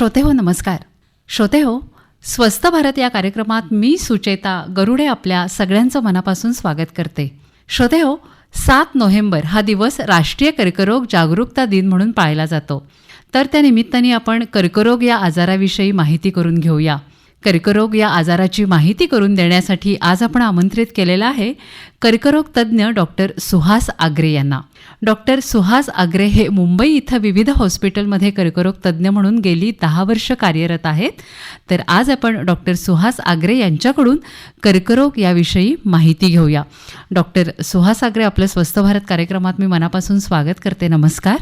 श्रोते हो नमस्कार. श्रोते हो स्वस्त भारत या कार्यक्रमात मी सुचेता गरुडे आपल्या सगळ्यांचं मनापासून स्वागत करते. श्रोते हो सात नोव्हेंबर हा दिवस राष्ट्रीय कर्करोग जागरूकता दिन म्हणून पाळला जातो. तर त्या निमित्ताने आपण कर्करोग या आजाराविषयी माहिती करून घेऊया. कर्करोग या आजाराची माहिती करून देण्यासाठी आज आपण आमंत्रित केलेलं आहे कर्करोग तज्ज्ञ डॉक्टर सुहास आग्रे यांना. डॉक्टर सुहास आग्रे हे मुंबई इथं विविध हॉस्पिटलमध्ये कर्करोग तज्ज्ञ म्हणून गेली दहा वर्ष कार्यरत आहेत. तर आज आपण डॉक्टर सुहास आग्रे यांच्याकडून कर्करोग याविषयी माहिती घेऊया. डॉक्टर सुहास आग्रे आपलं स्वस्थ भारत कार्यक्रमात मी मनापासून स्वागत करते. नमस्कार.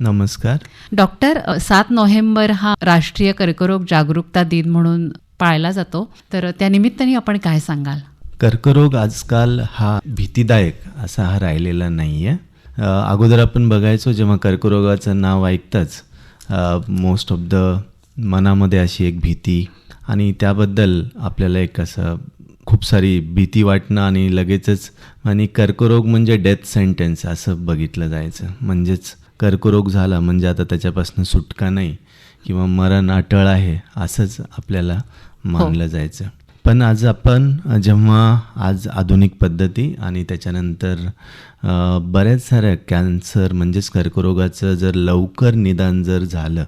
नमस्कार. डॉक्टर सात नोव्हेंबर हा राष्ट्रीय कर्करोग जागरूकता दिन म्हणून पाळला जातो. तर त्या निमित्ताने आपण काय सांगाल? कर्करोग आजकाल हा भीतीदायक असा हा राहिलेला नाही आहे अगोदर आपण बघायचो जेव्हा कर्करोगाचं नाव ऐकताच मोस्ट ऑफ द मनामध्ये अशी एक भीती आणि त्याबद्दल आपल्याला एक असं खूप सारी भीती वाटणं आणि लगेचच आणि कर्करोग म्हणजे डेथ सेंटेन्स असं बघितलं जायचं. म्हणजेच कर्करोग झाला म्हणजे आता त्याच्यापासून सुटका नाही किंवा मरण अटळ आहे असंच आपल्याला हो. मानलं जायचं. पण आज आपण जेव्हा आज आधुनिक पद्धती आणि त्याच्यानंतर बऱ्याच साऱ्या कॅन्सर म्हणजेच कर्करोगाचं जर लवकर निदान जर झालं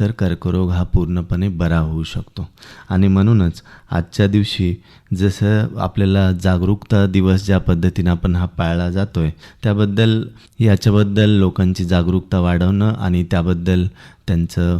तर कर्करोग हा पूर्णपणे बरा होऊ शकतो. आणि म्हणूनच आजच्या दिवशी जसं आपल्याला जागरूकता दिवस ज्या पद्धतीनं आपण हा पाळला जातो आहे त्याबद्दल याच्याबद्दल लोकांची जागरूकता वाढवणं आणि त्याबद्दल त्यांचं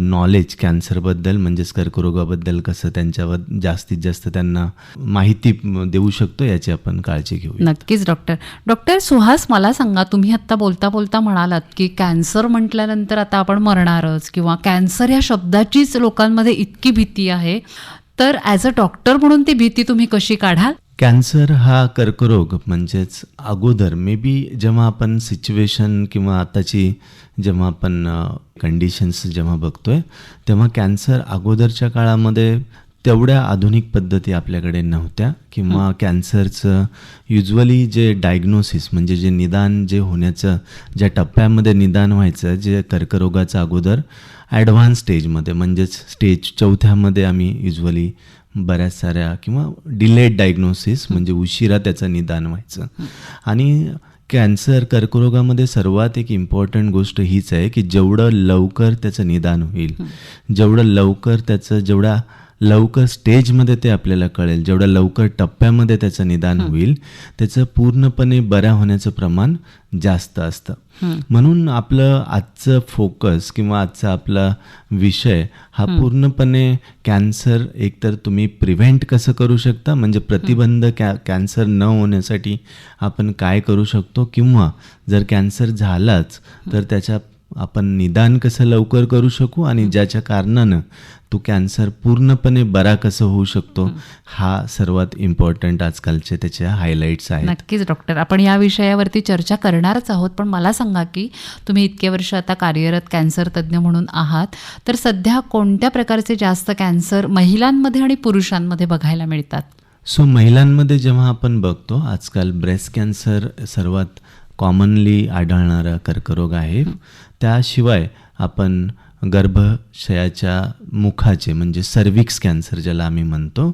नॉलेज कॅन्सरबद्दल म्हणजेच कर्करोगाबद्दल कसं त्यांच्यावर जास्तीत जास्त त्यांना माहिती देऊ शकतो याची आपण काळजी घेऊ. नक्कीच डॉक्टर डॉक्टर सुहास मला सांगा तुम्ही आत्ता बोलता बोलता म्हणालात की कॅन्सर म्हटल्यानंतर आता आपण मरणारच किंवा कॅन्सर या शब्दाचीच लोकांमध्ये इतकी भीती आहे. तर ॲज अ डॉक्टर म्हणून ती भीती तुम्ही कशी काढाल? कॅन्सर हा कर्करोग म्हणजेच अगोदर मे बी जेव्हा आपण सिच्युएशन किंवा आताची जेव्हा आपण कंडिशन्स जेव्हा बघतोय तेव्हा कॅन्सर अगोदरच्या काळामध्ये तेवढ्या आधुनिक पद्धती आपल्याकडे नव्हत्या किंवा कॅन्सरचं युजली जे डायग्नोसिस म्हणजे जे निदान जे होण्याचं ज्या टप्प्यामध्ये निदान व्हायचं जे कर्करोगाचं अगोदर ॲडव्हान्स स्टेजमध्ये म्हणजेच स्टेज चौथ्यामध्ये आम्ही युजली बऱ्याच साऱ्या किंवा डिलेड डायग्नोसिस म्हणजे उशिरा त्याचं निदान व्हायचं. आणि कॅन्सर कर्करोगामध्ये सर्वात एक इम्पॉर्टंट गोष्ट हीच आहे की जेवढं लवकर त्याचं निदान होईल जेवढं लवकर त्याचं जेवढा लवकर स्टेजमध्ये ते आपल्याला कळेल. जेवढ्या लवकर टप्प्यामध्ये त्याचं निदान होईल त्याचं पूर्णपणे बऱ्या होण्याचं प्रमाण जास्त असतं. म्हणून आपलं आजचं फोकस किंवा आजचा आपला विषय हा पूर्णपणे कॅन्सर एकतर तुम्ही प्रिव्हेंट कसं करू शकता? म्हणजे प्रतिबंध कॅ कॅन्सर न होण्यासाठी आपण काय करू शकतो? किंवा जर कॅन्सर झालाच तर त्याच्या आपण निदान कसं लवकर करू शकू आणि ज्याच्या कारणानं तो कॅन्सर पूर्णपणे बरा कसं होऊ शकतो हा सर्वात इम्पॉर्टंट आजकालचे त्याचे हायलाईट्स आहेत. नक्कीच डॉक्टर आपण या विषयावरती चर्चा करणारच आहोत पण मला सांगा की तुम्ही इतके वर्ष आता कार्यरत कॅन्सर तज्ज्ञ म्हणून आहात तर सध्या कोणत्या प्रकारचे जास्त कॅन्सर महिलांमध्ये आणि पुरुषांमध्ये बघायला मिळतात? सो महिलांमध्ये जेव्हा आपण बघतो आजकाल ब्रेस्ट कॅन्सर सर्वात कॉमनली आढळणारा कर्करोग आहे. त्याशिवाय आपण गर्भाशयाच्या मुखाचे म्हणजे सर्विक्स कॅन्सर ज्याला आम्ही म्हणतो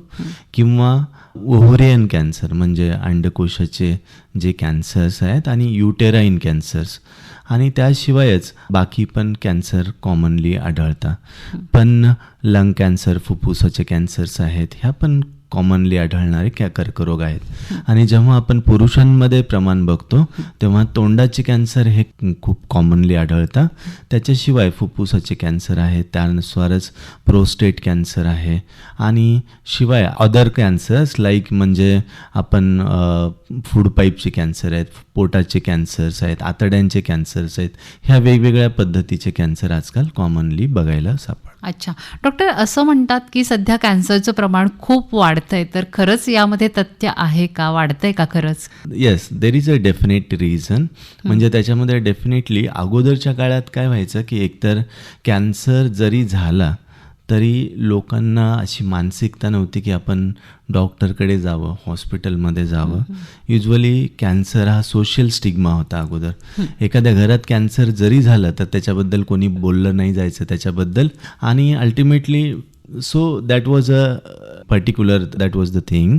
किंवा ओव्हरियन कॅन्सर म्हणजे अंडकोशाचे जे कॅन्सर्स आहेत आणि युटेराईन कॅन्सर्स आणि त्याशिवायच बाकी पण कॅन्सर कॉमनली आढळतात. पण लंग कॅन्सर फुफ्फुसाचे कॅन्सर्स आहेत ह्या पण कॉमनली आढळणारे क्या कर्करोग आहेत. आणि जेव्हा आपण पुरुषांमध्ये प्रमाण बघतो तेव्हा तोंडाचे कॅन्सर हे खूप कॉमनली आढळतं. त्याच्याशिवाय फुफ्फुसाचे कॅन्सर आहे त्यानुसारच प्रोस्टेट कॅन्सर आहे. आणि शिवाय अदर कॅन्सर्स लाईक म्हणजे आपण फूड पाईपचे कॅन्सर आहेत पोटाचे कॅन्सर्स आहेत आतड्यांचे कॅन्सर्स आहेत. ह्या वेगवेगळ्या पद्धतीचे कॅन्सर आजकाल कॉमनली बघायला सापडतात. अच्छा. डॉक्टर असं म्हणतात की सध्या कॅन्सरचं प्रमाण खूप वाढतंय. तर खरंच यामध्ये तथ्य आहे का? वाढतंय का खरंच? Yes there is a definite reason म्हणजे त्याच्यामध्ये डेफिनेटली अगोदरच्या काळात काय व्हायचं की एकतर कॅन्सर जरी झाला तरी लोकांना अशी मानसिकता नव्हती की आपण डॉक्टरकडे जावं हॉस्पिटलमध्ये जावं. युजली कॅन्सर हा सोशल स्टिग्मा होता अगोदर. एखाद्या घरात कॅन्सर जरी झालं तर त्याच्याबद्दल कोणी बोललं नाही जायचं त्याच्याबद्दल. आणि ultimately so that was a particular that was the thing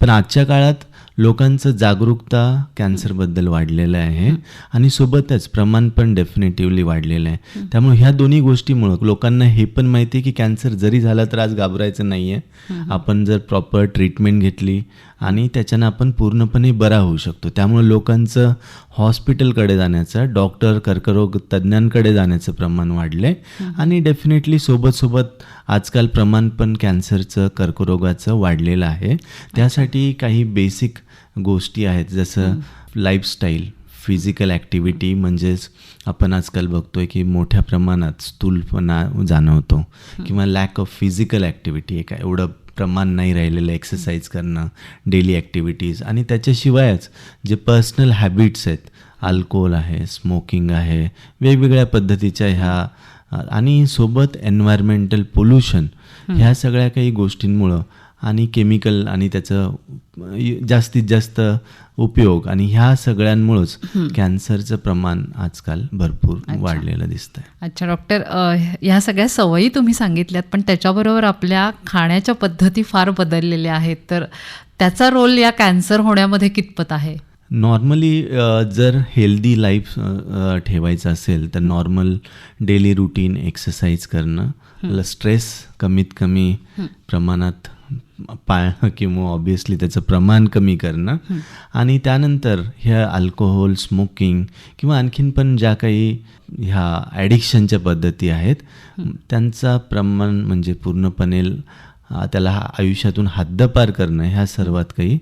पण आजच्या काळात लोकांचं जागरूकता कॅन्सरबद्दल वाढलेलं आहे आणि सोबतच प्रमाण पण डेफिनेटिव्हली वाढलेलं आहे. त्यामुळे ह्या दोन्ही गोष्टीमुळं लोकांना हे पण माहिती आहे की कॅन्सर जरी झाला तर आज घाबरायचं नाही आहे आपण जर प्रॉपर ट्रीटमेंट घेतली आणि त्याच्यानं आपण पूर्णपणे बरा होऊ शकतो. त्यामुळे लोकांचं हॉस्पिटलकडे जाण्याचं डॉक्टर कर्करोग तज्ज्ञांकडे जाण्याचं प्रमाण वाढलं आणि डेफिनेटली सोबत सोबत आजकाल प्रमाण पण कॅन्सरचं कर्करोगाचं वाढलेलं आहे. त्यासाठी काही बेसिक गोष्टी आहेत जसं लाईफस्टाईल फिजिकल ॲक्टिव्हिटी म्हणजेच आपण आजकाल बघतोय की मोठ्या प्रमाणात स्थूलपणा जाणवतो किंवा लॅक ऑफ फिजिकल ॲक्टिव्हिटी एका एवढं प्रमाण नाही राहिलेलं एक्सरसाइज करणं डेली ॲक्टिव्हिटीज आणि त्याच्याशिवायच जे पर्सनल हॅबिट्स आहेत अल्कोहोल आहे स्मोकिंग आहे वेगवेगळ्या पद्धतीच्या ह्या आणि सोबत एन्व्हायरमेंटल पोल्युशन ह्या सगळ्या काही गोष्टींमुळं आणि केमिकल आणि त्याचं जास्तीत जास्त उपयोग. आणि ह्या सगळ्यांमुळंच कॅन्सरचं प्रमाण आजकाल भरपूर वाढलेलं दिसतंय. अच्छा डॉक्टर ह्या सगळ्या सवयी तुम्ही सांगितल्यात पण त्याच्याबरोबर आपल्या खाण्याच्या पद्धती फार बदललेल्या आहेत. तर त्याचा रोल या कॅन्सर होण्यामध्ये कितपत आहे? नॉर्मली जर हेल्दी लाईफ ठेवायचं असेल तर नॉर्मल डेली रुटीन एक्सरसाइज करणं स्ट्रेस कमीत कमी प्रमाणात पाय किंवा ऑब्वियसली त्याचं प्रमाण कमी करणं. आणि त्यानंतर ह्या अल्कोहोल स्मोकिंग किंवा आणखीन पण ज्या काही ह्या ॲडिक्शनच्या पद्धती आहेत त्यांचा प्रमाण म्हणजे पूर्णपणे त्याला आयुष्यातून हद्दपार करणं ह्या सर्वात काही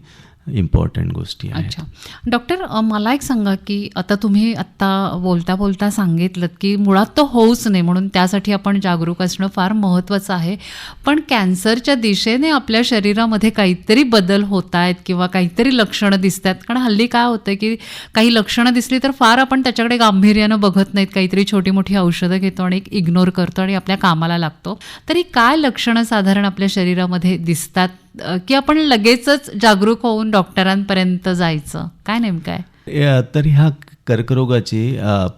इम्पॉर्टंट गोष्टी अच्छा. डॉक्टर मला एक सांगा की आता तुम्ही आत्ता बोलता बोलता सांगितलं की मुळात तो होऊच नाही म्हणून त्यासाठी आपण जागरूक असणं फार महत्त्वाचं आहे. पण कॅन्सरच्या दिशेने आपल्या शरीरामध्ये काहीतरी बदल होत आहेत किंवा काहीतरी लक्षणं दिसत आहेत. कारण हल्ली काय होतं की काही लक्षणं दिसली तर फार आपण त्याच्याकडे गांभीर्यानं बघत नाहीत. काहीतरी छोटी मोठी औषधं घेतो आणि इग्नोर करतो आणि आपल्या कामाला लागतो. तरी काय लक्षणं साधारण आपल्या शरीरामध्ये दिसतात? की आपण लगेचच जागरूक होऊन डॉक्टरांपर्यंत जायचं. काय नेमकं आहे? तर ह्या कर्करोगाची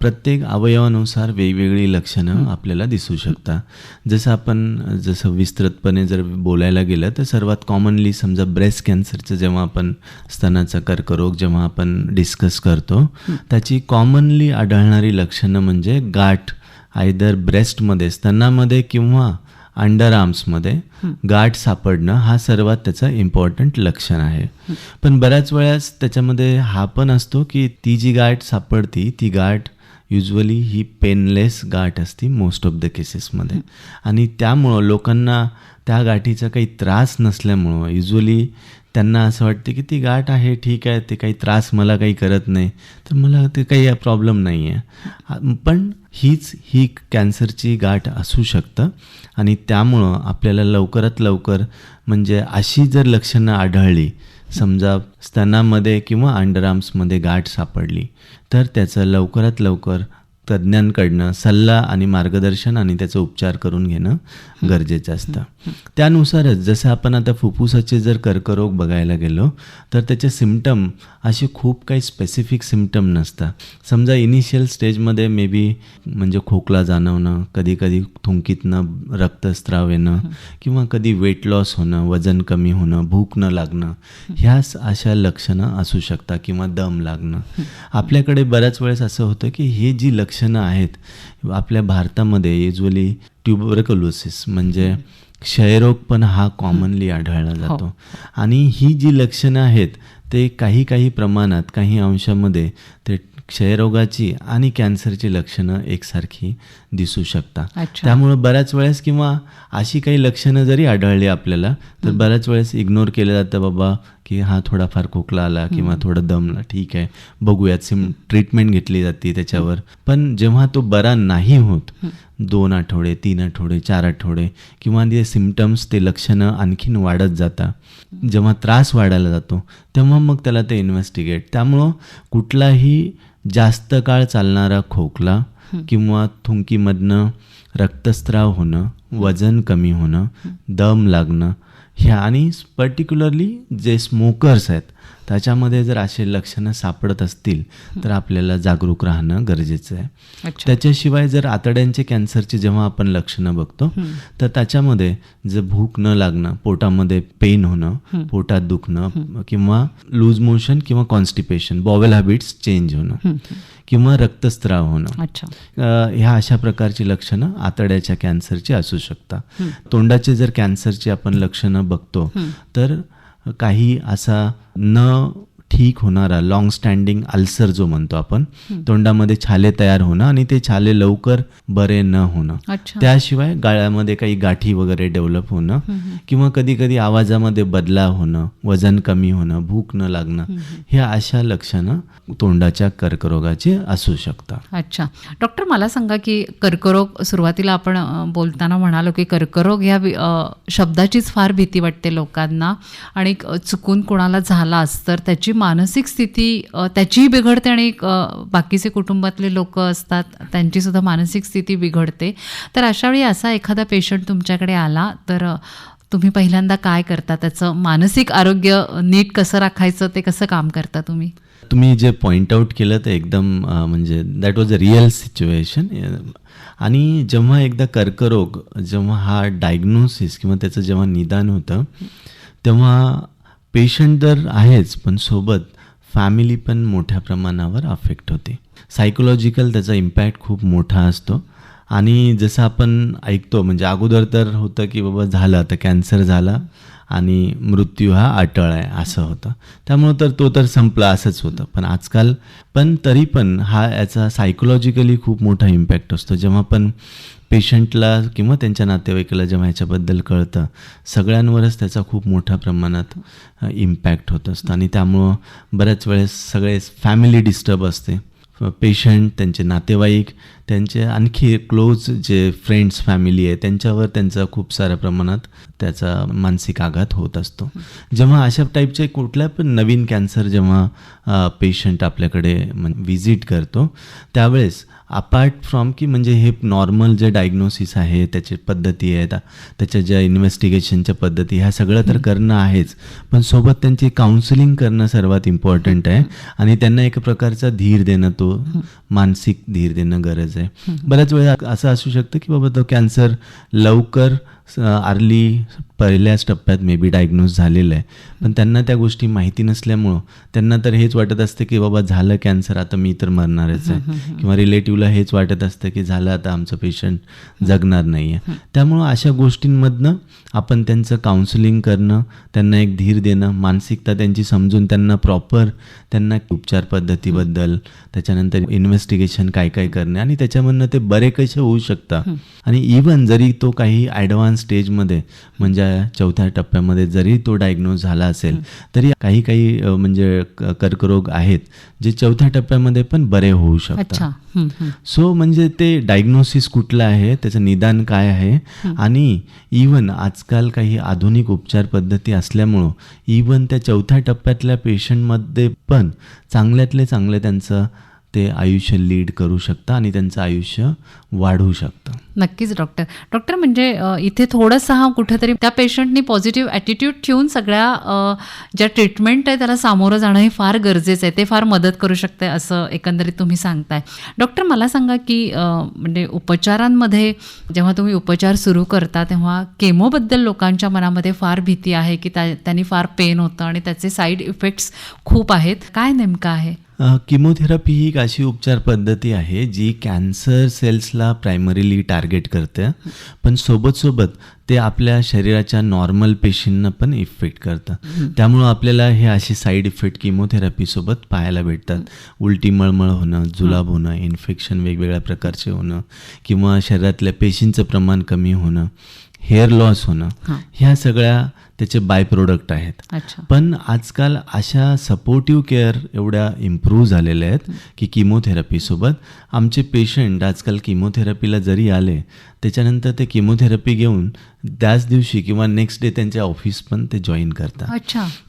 प्रत्येक अवयवानुसार वेगवेगळी लक्षणं आपल्याला दिसू शकतात जसं आपण जसं विस्तृतपणे जर बोलायला गेलं तर सर्वात कॉमनली समजा ब्रेस्ट कॅन्सरचं जेव्हा आपण स्तनाचा कर्करोग जेव्हा आपण डिस्कस करतो त्याची कॉमनली आढळणारी लक्षणं म्हणजे गाठ आयदर ब्रेस्टमध्ये स्तनामध्ये किंवा अंडर आर्म्समध्ये गाठ सापडणं हा सर्वात त्याचं इम्पॉर्टंट लक्षण आहे. पण बऱ्याच वेळास त्याच्यामध्ये हा पण असतो की ती जी गाठ सापडती ती गाठ युजली ही पेनलेस गाठ असती मोस्ट ऑफ द केसेसमध्ये आणि त्यामुळं लोकांना त्या गाठीचा काही त्रास नसल्यामुळं युजली त्यांना असं वाटतं की ती गाठ आहे ठीक आहे ते काही त्रास मला काही करत नाही तर मला ते काही प्रॉब्लेम नाही आहे पण हीच ही कॅन्सरची गाठ असू शकतं. आणि त्यामुळं आपल्याला लवकरात लवकर म्हणजे अशी जर लक्षणं आढळली समजा स्तनामध्ये किंवा अंडरआर्म्समध्ये गाठ सापडली तर त्याचं लवकरात लवकर तज्ज्ञांकडनं सल्ला आणि मार्गदर्शन आणि त्याचा उपचार करून घेणं गरजेचं असतं. त्यानुसारच जसं आपण आता फुफ्फुसाचे जर कर्करोग बघायला गेलो तर त्याचे सिमटम असे खूप काही स्पेसिफिक सिमटम नसतात. समजा इनिशियल स्टेजमध्ये मे बी म्हणजे खोकला जाणवणं कधी कधी थुंकीतनं रक्तस्त्राव येणं किंवा कधी वेट लॉस होणं वजन कमी होणं भूक न लागणं ह्याच अशा लक्षणं असू शकतात किंवा दम लागणं. आपल्याकडे बऱ्याच वेळेस असं होतं की हे जी लक्षणं आहेत. आपल्या भारतामध्ये युजली ट्युबरकलोसिस म्हणजे क्षयरोग पण हा कॉमनली आढळला जातो. आणि ही जी लक्षणं आहेत ते काही काही प्रमाणात काही अंशामध्ये ते क्षयरोगाची आणि कॅन्सरची लक्षणं एकसारखी दिसू शकतात. त्यामुळं बऱ्याच वेळेस किंवा अशी काही लक्षणं जरी आढळली आपल्याला तर बऱ्याच वेळेस इग्नोर केलं जातं बाबा की हा थोडाफार खोकला आला किंवा थोडं दमला ठीक आहे बघूयात सिम ट्रीटमेंट घेतली जाते त्याच्यावर. पण जेव्हा तो बरा नाही होत दोन आठवडे तीन आठवडे चार आठवडे किंवा ते सिमटम्स ते लक्षणं आणखीन वाढत जातात जेव्हा त्रास वाढायला जातो तेव्हा मग त्याला ते इन्व्हेस्टिगेट त्यामुळं कुठलाही जास्त काळ चालणारा खोकला किंवा थुंकीमधनं रक्तस्राव होणं वजन कमी होणं दम लागणं ह्या आणि पर्टिक्युलरली जे स्मोकर्स आहेत त्याच्यामध्ये जर असे लक्षणं सापडत असतील तर आपल्याला जागरूक राहणं गरजेचं आहे. त्याच्याशिवाय जर आतड्यांचे कॅन्सरची जेव्हा आपण लक्षणं बघतो तर त्याच्यामध्ये जर भूक न लागणं पोटामध्ये पेन होणं पोटात दुखणं किंवा लूज मोशन किंवा कॉन्स्टिपेशन बॉवेल हॅबिट्स चेंज होणं. किंवा रक्तस्राव होणं. ह्या अशा प्रकारची लक्षणं आतड्याच्या कॅन्सरची असू शकतात. तोंडाचे जर कॅन्सरची आपण लक्षणं बघतो तर काही असा न ठीक होणारा लॉंग स्टँडिंग अल्सर जो म्हणतो आपण तोंडामध्ये छाले तयार होणं आणि ते छाले लवकर बरे न होणं. त्याशिवाय गाळ्यामध्ये काही गाठी वगैरे डेव्हलप होणं किंवा कधी कधी आवाजामध्ये बदलाव होणं वजन कमी होणं भूक न लागणं ह्या अशा लक्षणं तोंडाच्या कर्करोगाची असू शकतात. अच्छा. डॉक्टर मला सांगा की कर्करोग सुरुवातीला आपण बोलताना म्हणालो की कर्करोग ह्या शब्दाचीच फार भीती वाटते लोकांना आणि चुकून कोणाला झालाच तर त्याची मानसिक स्थिती त्याचीही बिघडते आणि बाकीचे कुटुंबातले लोक असतात त्यांची सुद्धा मानसिक स्थिती बिघडते. तर अशावेळी असा एखादा पेशंट तुमच्याकडे आला तर तुम्ही पहिल्यांदा काय करता? त्याचं मानसिक आरोग्य नीट कसं राखायचं? ते कसं काम करता तुम्ही? तुम्ही जे पॉईंट आऊट केलं ते एकदम म्हणजे that was a real situation आणि जेव्हा एकदा कर्करोग जेव्हा हा डायग्नोसिस किंवा त्याचं जेव्हा निदान होतं तेव्हा पेशंट तर आहेच पण सोबत फॅमिली पण मोठ्या प्रमाणावर अफेक्ट होते. सायकोलॉजिकल त्याचा इम्पॅक्ट खूप मोठा असतो. आणि जसं आपण ऐकतो म्हणजे अगोदर तर होतं की बाबा झालं आता कॅन्सर झाला आणि मृत्यू हा अटळ आहे असं होतं. त्यामुळं तर तो तर संपला असंच होतं. पण आजकाल पण तरी पण हा याचा सायकोलॉजिकली खूप मोठा इम्पॅक्ट असतो. जेव्हा पण पेशंटला किंवा त्यांच्या नातेवाईकाला जेव्हा ह्याच्याबद्दल कळतं सगळ्यांवरच त्याचा खूप मोठ्या प्रमाणात इम्पॅक्ट होत असतं. आणि त्यामुळं बऱ्याच वेळेस सगळे फॅमिली डिस्टर्ब असते. पेशंट त्यांचे नातेवाईक त्यांचे आणखी क्लोज जे फ्रेंड्स फॅमिली आहे त्यांच्यावर त्यांचा खूप साऱ्या प्रमाणात त्याचा मानसिक आघात होत असतो. जेव्हा अशा टाईपचे कुठल्या पण नवीन कॅन्सर जेव्हा पेशंट आपल्याकडे विजिट करतो त्यावेळेस अपार्ट फ्रॉम की म्हणजे हे नॉर्मल जे डायग्नोसिस आहे त्याची पद्धती आहेत त्याच्या ज्या इन्व्हेस्टिगेशनच्या पद्धती ह्या सगळं तर करणं आहेच. पण सोबत त्यांची काउन्सिलिंग करणं सर्वात इम्पॉर्टंट आहे. आणि त्यांना एक प्रकारचा धीर देणं तो मानसिक धीर देणं गरज आहे. बऱ्याच वेळा असं असू शकतं की बाबा तो कॅन्सर लवकर अर्ली पहिल्याच टप्प्यात मे बी डायग्नोज झालेलं आहे. पण त्यांना त्या गोष्टी माहिती नसल्यामुळं त्यांना तर हेच वाटत असतं की बाबा झालं कॅन्सर आता मी तर मरणारच आहे. किंवा रिलेटिव्हला हेच वाटत असतं की झालं आता आमचं पेशंट जगणार नाही आहे त्यामुळं अशा गोष्टींमधनं आपण त्यांचं काउन्सिलिंग करणं त्यांना एक धीर देणं मानसिकता त्यांची समजून त्यांना प्रॉपर त्यांना उपचार पद्धतीबद्दल त्याच्यानंतर इन्व्हेस्टिगेशन काय काय करणे आणि त्याच्यामधनं ते बरे कसे होऊ शकतात आणि इवन जरी तो काही ॲडव्हान्स स्टेजमध्ये म्हणजे चौथ्या टप्प्यामध्ये जरी तो डायग्नोज झाला असेल तरी काही काही म्हणजे कर्करोग आहेत जे चौथ्या टप्प्यामध्ये पण बरे होऊ शकतात. सो म्हणजे ते डायग्नोसिस कुठलं आहे त्याचं निदान काय आहे आणि इवन आजकाल काही आधुनिक उपचार पद्धती असल्यामुळं इवन त्या चौथ्या टप्प्यातल्या पेशंटमध्ये पण चांगल्यातले चांगले त्यांचं ते आयुष्य लीड करू शकतं आणि त्यांचं आयुष्य वाढवू शकतं. नक्कीच डॉक्टर. डॉक्टर म्हणजे इथे थोडंसं हा कुठेतरी त्या पेशंटनी पॉझिटिव्ह ॲटिट्यूड ठेवून सगळ्या ज्या ट्रीटमेंट आहे त्याला सामोरं जाणं हे फार गरजेचं आहे. ते फार मदत करू शकते असं एकंदरीत तुम्ही सांगताय. डॉक्टर मला सांगा की म्हणजे उपचारांमध्ये जेव्हा तुम्ही उपचार सुरू करता तेव्हा केमोबद्दल लोकांच्या मनामध्ये फार भीती आहे की त्या त्यांनी फार पेन होतं आणि त्याचे साईड इफेक्ट्स खूप आहेत. काय नेमकं आहे? किमोथेरपी ही एक अशी उपचार पद्धती आहे जी कॅन्सर सेल्सला प्रायमरीली टार्गेट करते. पण सोबत सोबत ते आपल्या शरीराच्या नॉर्मल पेशींना पण इफेक्ट करतं. त्यामुळं आपल्याला हे असे साईड इफेक्ट किमोथेरपीसोबत पाहायला भेटतात. उलटी मळमळ होणं जुलाब होणं इन्फेक्शन वेगवेगळ्या प्रकारचे होणं किंवा शरीरातल्या पेशींचं प्रमाण कमी होणं हेअर लॉस होणं. ह्या सगळ्या त्याचे बाय प्रोडक्ट आहेत पण आजकाल अशा सपोर्टिव्ह केअर एवढ्या इम्प्रूव्ह झालेल्या आहेत की किमोथेरपीसोबत आमचे पेशंट आजकाल किमोथेरपीला जरी आले त्याच्यानंतर ते किमोथेरपी घेऊन त्याच दिवशी किंवा नेक्स्ट डे त्यांच्या ऑफिस पण ते जॉईन करतात.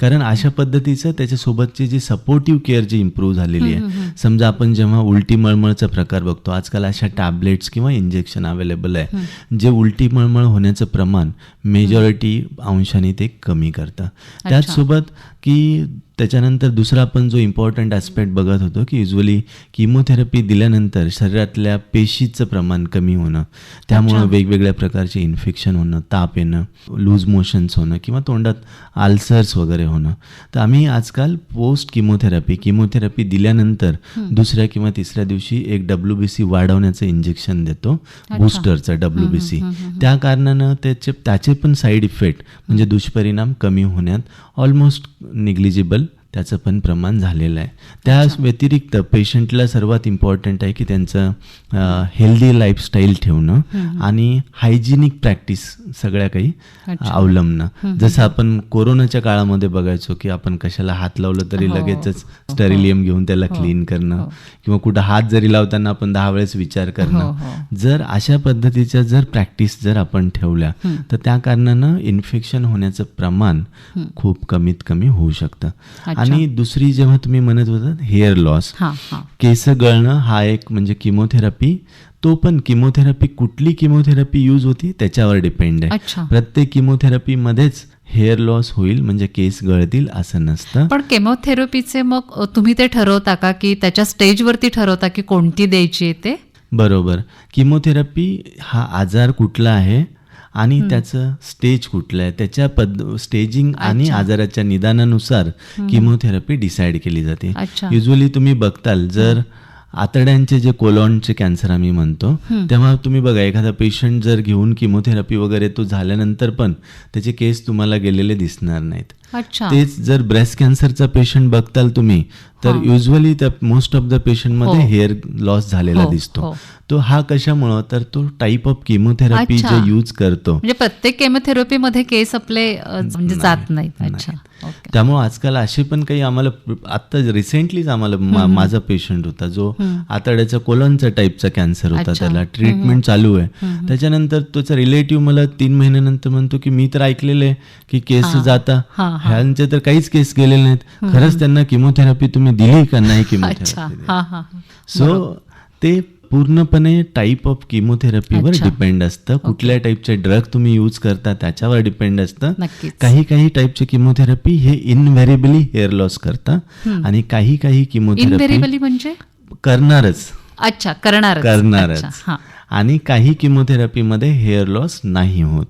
कारण अशा पद्धतीचं त्याच्यासोबतची जी सपोर्टिव्ह केअर जी इम्प्रूव्ह झालेली आहे. समजा आपण जेव्हा उलटी मळमळचा प्रकार बघतो आजकाल अशा टॅबलेट्स किंवा इंजेक्शन अवेलेबल आहे. जे उलटी मळमळ होण्याचं प्रमाण मेजॉरिटी अंशाने ते कमी करतं त्याचसोबत की त्याच्यानंतर दुसरा आपण जो इम्पॉर्टंट ॲस्पेक्ट बघत होतो की युजली किमोथेरपी दिल्यानंतर शरीरातल्या पेशीचं प्रमाण कमी होणं त्यामुळं वेगवेगळ्या प्रकारचे इन्फेक्शन होणं ताप येणं लूज मोशन्स होणं किंवा तोंडात आल्सर्स वगैरे होणं. तर आम्ही आजकाल पोस्ट किमोथेरपी किमोथेरपी दिल्यानंतर दुसऱ्या किंवा तिसऱ्या दिवशी एक डब्ल्यू बी सी वाढवण्याचं इंजेक्शन देतो बूस्टरचं डब्ल्यू बी सी त्या कारणानं त्याचे त्याचे पण साईड इफेक्ट म्हणजे दुष्परिणाम कमी होण्यात ऑलमोस्ट निग्लिजिबल त्याचं पण प्रमाण झालेलं आहे. त्या व्यतिरिक्त पेशंटला सर्वात इम्पॉर्टंट आहे की त्यांचं हेल्दी लाईफस्टाईल ठेवणं आणि हायजिनिक प्रॅक्टिस सगळ्या काही अवलंबणं. जसं आपण कोरोनाच्या काळामध्ये बघायचो की आपण कशाला हात लावलं तरी लगेचच स्टेरिलियम घेऊन त्याला क्लीन करणं किंवा कुठं हात जरी लावताना आपण दहा वेळेस विचार करणं. जर अशा पद्धतीच्या जर प्रॅक्टिस जर आपण ठेवल्या तर त्या कारणानं इन्फेक्शन होण्याचं प्रमाण खूप कमीत कमी होऊ शकतं. आणि दुसरी जेव्हा तुम्ही म्हणत होता हेअर लॉस केस गळणं हा एक म्हणजे किमोथेरपी तो पण किमोथेरपी कुठली किमोथेरपी यूज होती त्याच्यावर डिपेंड आहे. प्रत्येक किमोथेरपीमध्येच हेअर लॉस होईल म्हणजे केस गळतील असं नसतं. पण केमोथेरपीचे मग तुम्ही ते ठरवता का की त्याच्या स्टेजवरती ठरवता की कोणती द्यायची आहे ते? बरोबर. किमोथेरपी हा आजार कुठला आहे आणि त्याचं स्टेज कुठलं आहे? त्याच्या पद स्टेजिंग आणि आजाराच्या निदानानुसार किमोथेरपी डिसाईड केली जाते. युजली तुम्ही बघताल जर आतड्यांचे जे कोलॉनचे कॅन्सर आम्ही म्हणतो तेव्हा तुम्ही बघा एखादा पेशंट जर घेऊन किमोथेरपी वगैरे तो झाल्यानंतर पण त्याचे केस तुम्हाला गेलेले दिसणार नाहीत. अच्छा. तेच जर ब्रेस्ट कॅन्सरचा पेशंट बघताल तुम्ही तर युजली त्या मोस्ट ऑफ द पेशंटमध्ये हेअर लॉस झालेला हो, दिसतो. हो. तो हा कशामुळं? तर तो टाईप ऑफ किमोथेरपी. जे यूज करतो. म्हणजे प्रत्येक केमोथेरपी मध्ये केस आपले म्हणजे जात नाहीत. त्यामुळे आजकाल असे पण काही आम्हाला आता रिसेंटलीच आम्हाला मा- माझा पेशंट होता जो आतड्याचा कोलनचा टाईपचा कॅन्सर होता. त्याला. ट्रीटमेंट चालू आहे. त्याच्यानंतर त्याचा रिलेटिव्ह मला तीन महिन्यानंतर म्हणतो की मी तर ऐकलेलं आहे की केस जाता. हा, ह्यांचे तर काहीच केस गेलेले नाहीत. खरंच त्यांना किमोथेरपी तुम्ही दिली का नाही किमोथेरपी सो ते पूर्णपणे टाईप ऑफ किमोथेरपीवर. डिपेंड असतं. कुठल्या टाईपचे ड्रग तुम्ही यूज करता त्याच्यावर डिपेंड असतं. काही काही टाईपचे किमोथेरपी हे इनव्हेरिबली हेअर लॉस करता. आणि काही काही किमोथेरपी म्हणजे? करणारच. अच्छा करणारच. करणारच. आणि काही किमोथेरपीमध्ये हेअर लॉस नाही होत.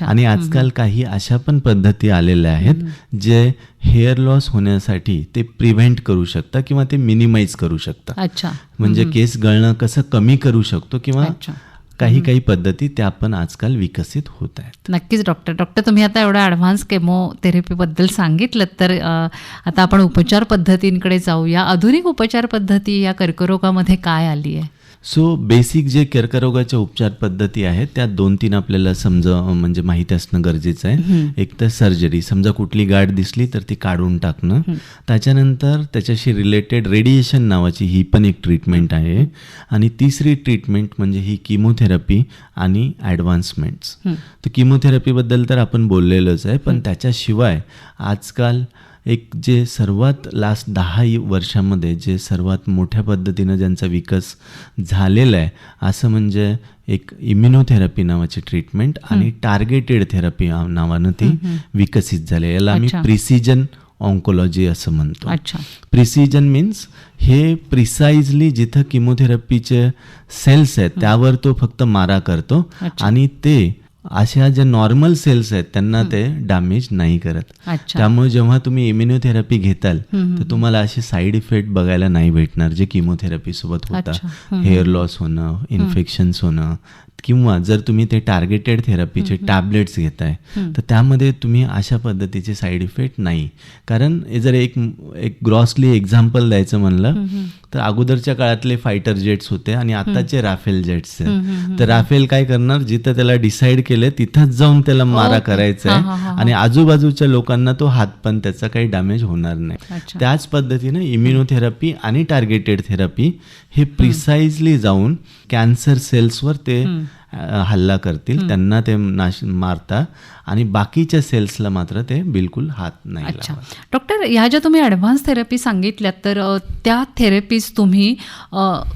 आणि आजकाल काही अशा पण पद्धती आलेल्या आहेत जे हेअर लॉस होण्यासाठी ते प्रिव्हेंट करू शकता किंवा ते मिनिमाइज करू शकता. अच्छा. म्हणजे केस गळणं कसं कमी करू शकतो किंवा अच्छा. काही काही पद्धती त्या पण आजकाल विकसित होत आहेत. नक्कीच डॉक्टर डॉक्टर तुम्ही आता एवढं ॲडव्हान्स केमोथेरपीबद्दल सांगितलं तर आता आपण उपचार पद्धतींकडे जाऊया. आधुनिक उपचार पद्धती या कर्करोगामध्ये काय आली आहे सो बेसिक जे कर्करोगाच्या उपचार पद्धती आहेत त्या दोन तीन आपल्याला समज म्हणजे माहिती असणं गरजेचं आहे. एक तर सर्जरी समजा कुठली गाठ दिसली तर ती काढून टाकणं. त्याच्यानंतर त्याच्याशी रिलेटेड रेडिएशन नावाची ही पण एक ट्रीटमेंट आहे. आणि तिसरी ट्रीटमेंट म्हणजे ही किमोथेरपी आणि ॲडव्हान्समेंट्स तर किमोथेरपीबद्दल तर आपण बोललेलोच आहे पण त्याच्याशिवाय आजकाल एक जे सर्वात लास्ट दहा वर्षामध्ये जे सर्वात मोठ्या पद्धतीनं ज्यांचा विकास झालेला आहे असं म्हणजे एक इम्युनोथेरपी नावाची ट्रीटमेंट आणि टार्गेटेड थेरपी नावानं ती विकसित झाली. याला आम्ही. प्रिसिजन ऑन्कोलॉजी असं म्हणतो अच्छा प्रिसिजन मीन्स हे प्रिसाइजली जिथं किमोथेरपीचे सेल्स आहेत त्यावर तो फक्त मारा करतो. आणि ते अशा ज्या नॉर्मल सेल्स आहेत त्यांना ते डॅमेज नाही करत. त्यामुळे जेव्हा तुम्ही इम्युनोथेरपी घेताल तर तुम्हाला असे साईड इफेक्ट बघायला नाही भेटणार जे किमोथेरपी सोबत होता. हेअर लॉस होणं इन्फेक्शन्स होणं किंवा जर तुम्ही ते टार्गेटेड थेरपीचे टॅबलेट्स घेताय तर त्यामध्ये तुम्ही अशा पद्धतीचे साईड इफेक्ट नाही. कारण जर एक एक ग्रॉसली एक्झाम्पल द्यायचं म्हणलं तर अगोदरच्या काळातले फायटर जेट्स होते आणि आताचे राफेल जेट्स आहेत. तर राफेल काय करणार? जिथं त्याला डिसाईड केलंय तिथंच जाऊन त्याला मारा करायचा आहे आणि आजूबाजूच्या लोकांना तो हात पण त्याचा काही डॅमेज होणार नाही. त्याच पद्धतीनं इम्युनोथेरपी आणि टार्गेटेड थेरपी हे प्रिसाइजली जाऊन कॅन्सर सेल्सवर ते हल्ला करतील. त्यांना ते नाश मारता. आणि बाकीच्या सेल्सला मात्र ते बिलकुल हात नाही अच्छा. डॉक्टर ह्या ज्या तुम्ही ॲडव्हान्स थेरपी सांगितल्यात तर त्या थेरपीज तुम्ही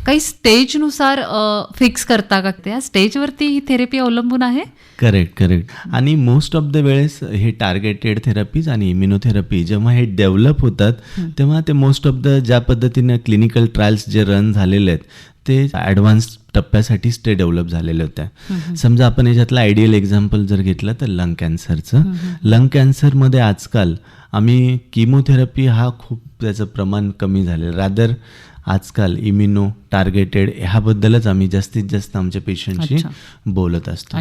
काही स्टेजनुसार फिक्स करता का त्या? स्टेजवरती ही थेरपी अवलंबून आहे? करेक्ट करेक्ट आणि मोस्ट ऑफ द वेळेस हे टार्गेटेड थेरपीज आणि इम्युनोथेरपी जेव्हा हे डेव्हलप होतात तेव्हा ते मोस्ट ऑफ द ज्या पद्धतीनं क्लिनिकल ट्रायल्स जे रन झालेले आहेत ते ॲडव्हान्स टप्प्यासाठीच ते डेव्हलप झालेले होते समजा आपण याच्यातलं आयडियल एक्झाम्पल जर घेतलं तर लंग कॅन्सरचं लंग कॅन्सरमध्ये आजकाल आम्ही किमोथेरपी हा खूप त्याचं प्रमाण कमी झालेलं. रादर आजकाल इम्युनो टार्गेटेड ह्याबद्दलच आम्ही जास्तीत जास्त आमच्या पेशंटशी. बोलत असतो.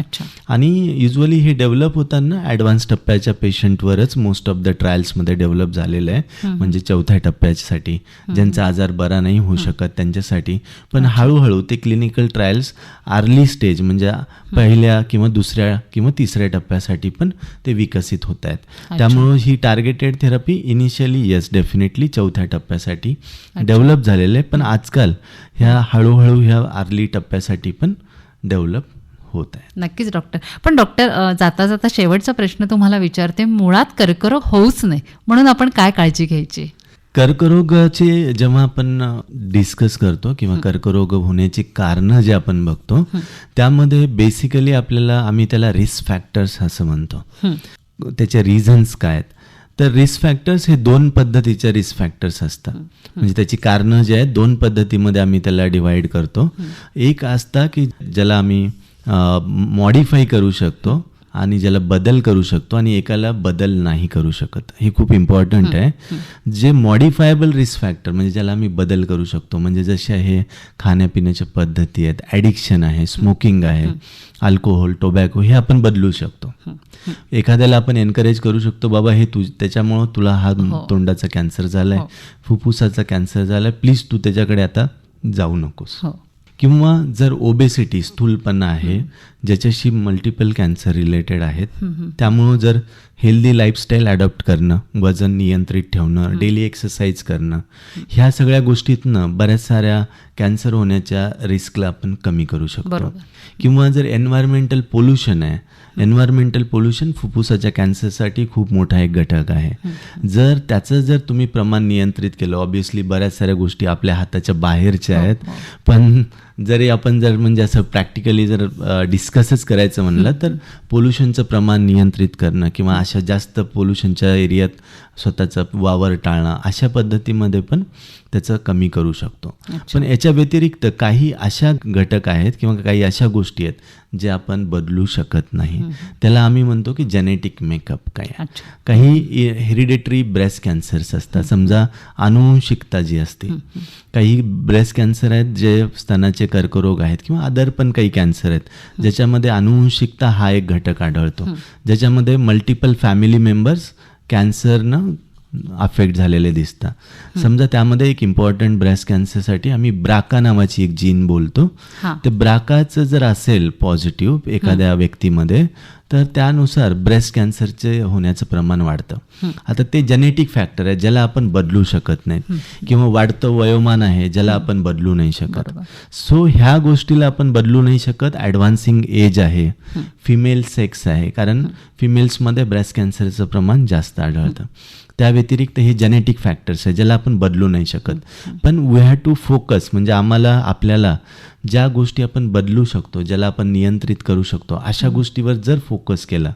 आणि युजली हे डेव्हलप होताना ॲडव्हान्स टप्प्याच्या पेशंटवरच मोस्ट ऑफ द ट्रायल्समध्ये डेव्हलप झालेलं आहे. म्हणजे चौथ्या टप्प्यासाठी. ज्यांचा आजार बरा नाही होऊ शकत त्यांच्यासाठी. पण हळूहळू ते क्लिनिकल ट्रायल्स आर्ली स्टेज म्हणजे पहिल्या किंवा दुसऱ्या किंवा तिसऱ्या टप्प्यासाठी पण ते विकसित होत आहेत. त्यामुळं ही targeted therapy initially yes definitely चौथ्या टप्प्यासाठी डेव्हलप झालेलं आहे पण आजकाल ह्या हळूहळू ह्या आर्ली टप्प्यासाठी पण डेव्हलप होत आहे. नक्कीच डॉक्टर. पण डॉक्टर जाता जाता शेवटचा प्रश्न तुम्हाला विचारते मुळात कर्करोग होऊच नाही म्हणून आपण काय काळजी घ्यायची? कर्करोगाचे जेव्हा आपण डिस्कस करतो किंवा कर्करोग होण्याची कारणं जे आपण बघतो त्यामध्ये बेसिकली आपल्याला आम्ही त्याला रिस्क फॅक्टर्स असं म्हणतो. त्याचे रिझन्स काय आहेत? तर रिस्क फॅक्टर्स हे दोन पद्धतीचे रिस्क फॅक्टर्स असतात. म्हणजे त्याची कारणं जे आहेत दोन पद्धतीमध्ये आम्ही त्याला डिवाइड करतो. एक असतं की ज्याला आम्ही मॉडिफाय करू शकतो. आणि ज्याला बदल करू शकतो आणि एकाला बदल नाही करू शकत. हे खूप इम्पॉर्टंट आहे. जे मॉडिफायबल रिस्क फॅक्टर म्हणजे ज्याला आम्ही बदल करू शकतो म्हणजे जसे हे खाण्यापिण्याच्या पद्धती आहेत ॲडिक्शन आहे स्मोकिंग आहे अल्कोहोल टोबॅको हे आपण बदलू शकतो. एखाद्याला आपण एनकरेज करू शकतो बाबा हे तू त्याच्यामुळं तुला हा तोंडाचा कॅन्सर झालाय फुफ्फुसाचा कॅन्सर झालाय प्लीज तू त्याच्याकडे आता जाऊ नकोस. हो. किंवा जर ओबेसिटी स्थूलपणा आहे ज्याच्याशी मल्टिपल कॅन्सर रिलेटेड आहेत त्यामुळं जर हेल्दी लाईफस्टाईल अडॉप्ट करणं वजन नियंत्रित ठेवणं डेली एक्सरसाइज करणं ह्या सगळ्या गोष्टीतनं बऱ्याच साऱ्या कॅन्सर होण्याच्या रिस्कला आपण कमी करू शकतो. किंवा जर एन्व्हायरमेंटल पोल्युशन आहे एन्व्हायरमेंटल पोल्युशन फुफ्फुसाच्या कॅन्सरसाठी खूप मोठा एक घटक आहे. जर त्याचं जर तुम्ही प्रमाण नियंत्रित केलं ऑब्विसली बऱ्याच साऱ्या गोष्टी आपल्या हाताच्या बाहेरच्या आहेत. पण जरी आपण जर म्हणजे असं प्रॅक्टिकली जर डिस्कसच करायचं म्हणलं तर पोल्युशनचं प्रमाण नियंत्रित करणं किंवा अशा जास्त पोल्युशनच्या एरियात स्वतःचा वावर टाळणं अशा पद्धतीमध्ये पण त्याचं कमी करू शकतो. पण याच्या व्यतिरिक्त काही अशा घटक आहेत किंवा काही अशा गोष्टी आहेत जे आपण बदलू शकत नाही. त्याला आम्ही म्हणतो की जेनेटिक मेकअप काय. काही हेरिडेटरी ब्रेस्ट कॅन्सर्स असतात. समजा अनुवंशिकता जी असते. काही ब्रेस्ट कॅन्सर आहेत जे स्तनाचे कर्करोग आहेत किंवा अदर पण काही कॅन्सर आहेत. ज्याच्यामध्ये अनुवंशिकता हा एक घटक आढळतो. ज्याच्यामध्ये मल्टिपल फॅमिली मेंबर्स कॅन्सरनं अफेक्ट झालेले दिसतात. समजा त्यामध्ये एक इम्पॉर्टंट ब्रेस्ट कॅन्सरसाठी आम्ही ब्राका नावाची एक जीन बोलतो. ते ब्राकाचं जर असेल पॉझिटिव्ह एखाद्या व्यक्तीमध्ये तर त्यानुसार ब्रेस्ट कॅन्सरचे होण्याचं प्रमाण वाढतं. आता ते जेनेटिक फॅक्टर आहे ज्याला आपण बदलू शकत नाहीत किंवा वाढतं वयोमान आहे ज्याला आपण बदलू नाही शकत. सो ह्या गोष्टीला आपण बदलू नाही शकत. ॲडव्हान्सिंग एज आहे. फिमेल सेक्स आहे. कारण फिमेल्समध्ये ब्रेस्ट कॅन्सरचं प्रमाण जास्त आढळतं. त्या व्यतिरिक्त हे जेनेटिक फॅक्टर्स आहे ज्याला आपण बदलू नाही शकत. पण वी हॅव टू फोकस म्हणजे आम्हाला आपल्याला ज्या गोष्टी आपण बदलू शकतो ज्याला आपण नियंत्रित करू शकतो अशा गोष्टीवर जर फोकस केला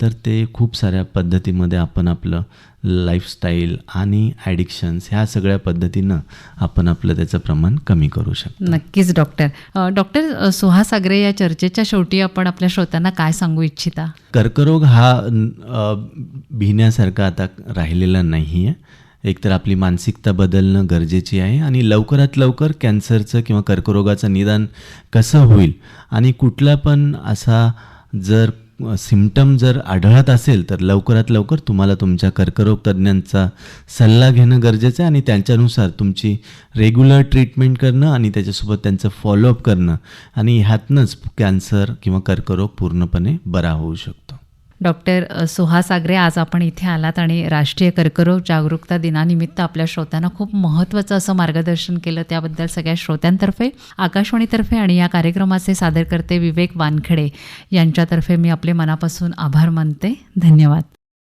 तर ते खूप साऱ्या पद्धतीमध्ये आपण आपलं लाईफस्टाईल आणि ॲडिक्शन्स ह्या सगळ्या पद्धतीनं आपण आपलं त्याचं प्रमाण कमी करू शकतो. नक्कीच डॉक्टर डॉक्टर सुहास आग्रे या चर्चेच्या शेवटी आपण आपल्या श्रोत्यांना काय सांगू इच्छिता? कर्करोग हा भिण्यासारखा आता राहिलेला नाही आहे एकतर आपली मानसिकता बदलणं गरजेची आहे आणि लवकरात लवकर कॅन्सरचं किंवा कर्करोगाचं निदान कसं होईल आणि कुठला पण असा जर सिमटम जर आढळत असेल तर लवकरात लवकर तुम्हाला तुमच्या कर्करोग तज्ज्ञांचा सल्ला घेणं गरजेचं आहे आणि त्यांच्यानुसार तुमची रेग्युलर ट्रीटमेंट करणं आणि त्याच्यासोबत त्यांचं फॉलोअप करणं. आणि ह्यातनंच कॅन्सर किंवा कर्करोग पूर्णपणे बरा होऊ शकतो. डॉक्टर सुहास आग्रे आज आपण इथे आलात आणि राष्ट्रीय कर्करोग जागरूकता दिनानिमित्त आपल्या श्रोत्यांना खूप महत्त्वाचं असं मार्गदर्शन केलं त्याबद्दल सगळ्या श्रोत्यांतर्फे आकाशवाणीतर्फे आणि या कार्यक्रमाचे सादरकर्ते विवेक वानखडे यांच्यातर्फे मी आपले मनापासून आभार मानते. धन्यवाद.